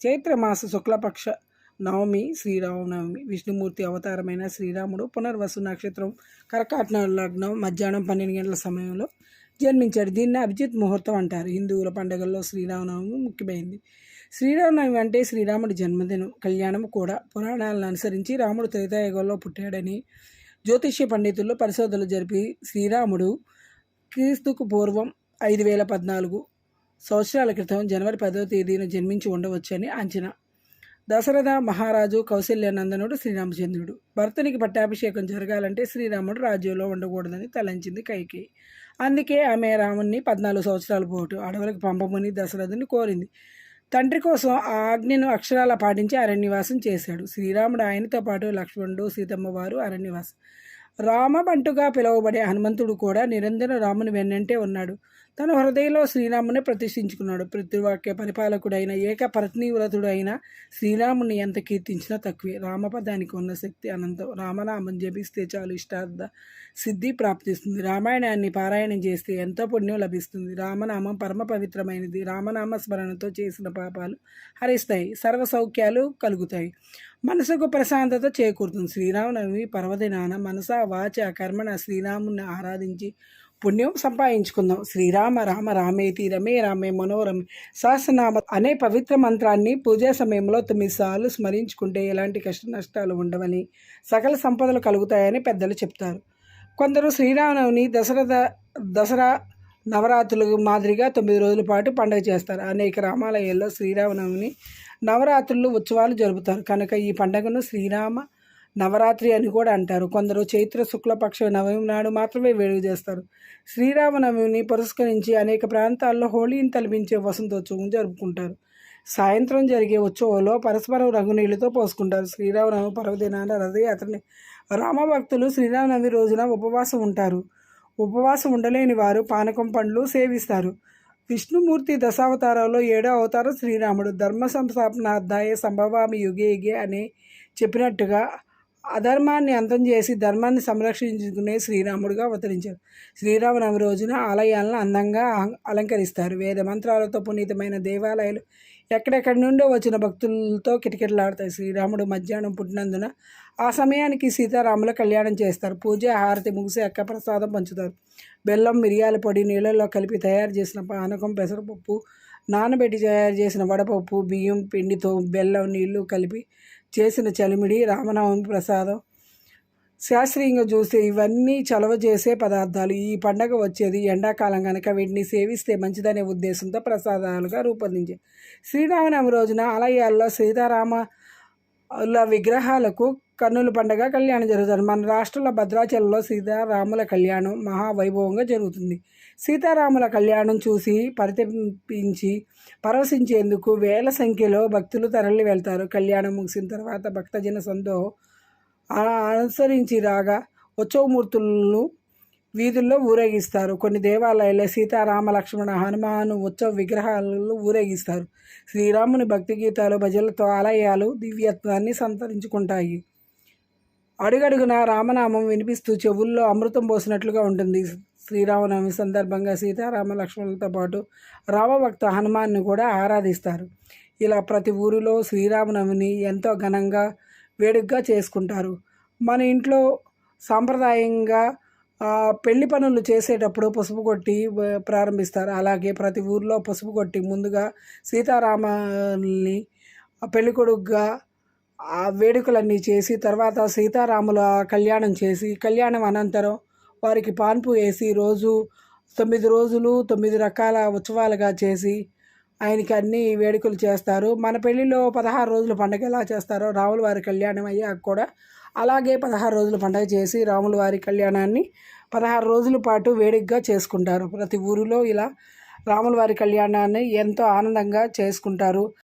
చైత్రమాస శుక్లపక్ష నవమి శ్రీరామనవమి విష్ణుమూర్తి అవతారమైన శ్రీరాముడు పునర్వసు నక్షత్రం కరకాటన లగ్నం మధ్యాహ్నం పన్నెండు గంటల సమయంలో జన్మించాడు. దీన్ని అభిజిత్ ముహూర్తం అంటారు. హిందువుల పండుగల్లో శ్రీరామనవమి ముఖ్యమైనది. శ్రీరామనవమి అంటే శ్రీరాముడి జన్మదినం. కళ్యాణం కూడా పురాణాలను అనుసరించి రాముడు త్రేతాయుగంలో పుట్టాడని జ్యోతిష్య పండితుల్లో పరిశోధనలు జరిపి శ్రీరాముడు క్రీస్తుకు పూర్వం ఐదు వేల పద్నాలుగు సంవత్సరాల క్రితం జనవరి పదవ తేదీన జన్మించి ఉండవచ్చని అంచనా. దశరథ మహారాజు కౌశల్యానందనుడు శ్రీరామచంద్రుడు. భర్తనికి పట్టాభిషేకం జరగాలంటే శ్రీరాముడు రాజ్యంలో ఉండకూడదని తలంచింది కైకి అందుకే ఆమె రాముణ్ణి పద్నాలుగు సంవత్సరాల పోటు అడవులకు పంపమని దశరథుని కోరింది. తండ్రి కోసం ఆ ఆజ్ఞను అక్షరాల పాటించి అరణ్యవాసం చేశాడు. శ్రీరాముడు ఆయనతో పాటు లక్ష్మణుడు సీతమ్మ వారు అరణ్యవాసం రామబంటుగా పిలువబడే హనుమంతుడు కూడా నిరంతరం రాముని వెన్నంటే ఉన్నాడు. తన హృదయంలో శ్రీరాముని ప్రతిష్ఠించుకున్నాడు. పృథ్వీవాక్య పరిపాలకుడైన ఏక వ్రతుడైన శ్రీరాముని ఎంత కీర్తించినా తక్కువే. రామపదానికి ఉన్న శక్తి అనంతం. రామనామం జపిస్తే చాలు ఇష్టార్థ సిద్ధి ప్రాప్తిస్తుంది. రామాయణాన్ని పారాయణం చేస్తే ఎంతో పుణ్యం లభిస్తుంది. రామనామం పరమ పవిత్రమైనది. రామనామ స్మరణతో చేసిన పాపాలు హరిస్తాయి. సర్వ సౌఖ్యాలు కలుగుతాయి. మనసుకు ప్రశాంతత చేకూరుతుంది. శ్రీరామనవమి పర్వదినాన మనస వాచ కర్మణ శ్రీరాముని ఆరాధించి పుణ్యం సంపాదించుకుందాం. శ్రీరామ రామ రామేతి రమే రామే మనోరమే సహస్రనామ అనే పవిత్ర మంత్రాన్ని పూజా సమయంలో తొమ్మిది సార్లు స్మరించుకుంటే ఎలాంటి కష్ట నష్టాలు ఉండవని సకల సంపదలు కలుగుతాయని పెద్దలు చెప్తారు. కొందరు శ్రీరామనవమి దసరా దసరా నవరాత్రులు మాదిరిగా తొమ్మిది రోజుల పాటు పండుగ చేస్తారు. అనేక రామాలయాల్లో శ్రీరామనవమిని నవరాత్రులు ఉత్సవాలు జరుపుతారు. కనుక ఈ పండుగను శ్రీరామ నవరాత్రి అని కూడా అంటారు. కొందరు చైత్ర శుక్లపక్ష నవమి నాడు మాత్రమే వేడుక చేస్తారు. శ్రీరామనవమిని పురస్కరించి అనేక ప్రాంతాల్లో హోళీని తలపించే వసంతోత్సవం జరుపుకుంటారు. సాయంత్రం జరిగే ఉత్సవంలో పరస్పరం రంగునీళ్ళతో పోసుకుంటారు. శ్రీరామనవమి పర్వదినాన రథయాత్రని రామభక్తులు శ్రీరామనవమి రోజున ఉపవాసం ఉంటారు. ఉపవాసం ఉండలేని వారు పానకం పండ్లు సేవిస్తారు. విష్ణుమూర్తి దశావతారంలో ఏడో అవతారం శ్రీరాముడు. ధర్మ సంస్థాపనార్థాయ సంభవామి యుగే యుగే అని చెప్పినట్టుగా అధర్మాన్ని అంతం చేసి ధర్మాన్ని సంరక్షించుకునే శ్రీరాముడుగా అవతరించారు శ్రీరామనవమి రోజున ఆలయాలను అందంగా అలంకరిస్తారు. వేద మంత్రాలతో పునీతమైన దేవాలయాలు ఎక్కడెక్కడి నుండో వచ్చిన భక్తులతో కిటకిటలాడతాయి. శ్రీరాముడు మధ్యాహ్నం పుట్టినందున ఆ సమయానికి సీతారాముల కళ్యాణం చేస్తారు. పూజ హారతి ముగిసి అక్క ప్రసాదం పంచుతారు. బెల్లం మిరియాల పొడి నీళ్ళల్లో కలిపి తయారు చేసిన పానకం పెసరపప్పు నానబెట్టి తయారు చేసిన వడపప్పు బియ్యం పిండితో బెల్లం నీళ్ళు కలిపి చేసిన చలిమిడి రామనవమి ప్రసాదం శాస్త్రీయంగా చూస్తే ఇవన్నీ చలవ చేసే పదార్థాలు. ఈ పండగ వచ్చేది ఎండాకాలం కనుక వీటిని సేవిస్తే మంచిదనే ఉద్దేశంతో ప్రసాదాలుగా రూపొందించారు శ్రీరామనవమి రోజున ఆలయాల్లో సీతారామ విగ్రహాలకు కన్నుల పండగ కళ్యాణం జరుగుతుంది. మన రాష్ట్రంలో భద్రాచలంలో సీతారాముల కళ్యాణం మహావైభవంగా జరుగుతుంది. సీతారాముల కళ్యాణం చూసి పరితపించి పరవశించేందుకు వేల సంఖ్యలో భక్తులు తరలి వెళ్తారు కళ్యాణం ముగిసిన తర్వాత భక్తజన సందోహం అనుసరించి రాగా ఉత్సవమూర్తులను వీధుల్లో ఊరేగిస్తారు. కొన్ని దేవాలయాల్లో సీతారామ లక్ష్మణ హనుమాను ఉత్సవ విగ్రహాలను ఊరేగిస్తారు. శ్రీరాముని భక్తి గీతాలు భజనలతో ఆలయాలు దివ్యత్వాన్ని సంతరించుకుంటాయి. అడుగడుగున రామనామం వినిపిస్తూ చెవుల్లో అమృతం పోసినట్లుగా ఉంటుంది. శ్రీరామనవమి సందర్భంగా సీతారామ లక్ష్మణులతో పాటు రామభక్త హనుమాన్ని కూడా ఆరాధిస్తారు. ఇలా ప్రతి ఊరిలో శ్రీరామనవమిని ఎంతో ఘనంగా వేడుకగా చేసుకుంటారు. మన ఇంట్లో సాంప్రదాయంగా పెళ్ళి పనులు చేసేటప్పుడు పసుపు కొట్టి ప్రారంభిస్తారు. అలాగే ప్రతి ఊర్లో పసుపు కొట్టి ముందుగా సీతారామల్ని పెళ్ళికొడుకుగా ఆ వేడుకలన్నీ చేసి తర్వాత సీతారాముల కళ్యాణం చేసి కళ్యాణం అనంతరం వారికి పాన్పు వేసి రోజు తొమ్మిది రోజులు తొమ్మిది రకాల ఉత్సవాలుగా చేసి ఆయనకి అన్ని వేడుకలు చేస్తారు. మన పెళ్ళిలో పదహారు రోజుల పండుగ ఎలా చేస్తారో రాముల వారి కళ్యాణం అయ్యాక కూడా అలాగే పదహారు రోజుల పండుగ చేసి రాముల వారి కళ్యాణాన్ని పదహారు రోజుల పాటు వేడుకగా చేసుకుంటారు. ప్రతి ఊరిలో ఇలా రాముల వారి కళ్యాణాన్ని ఎంతో ఆనందంగా చేసుకుంటారు.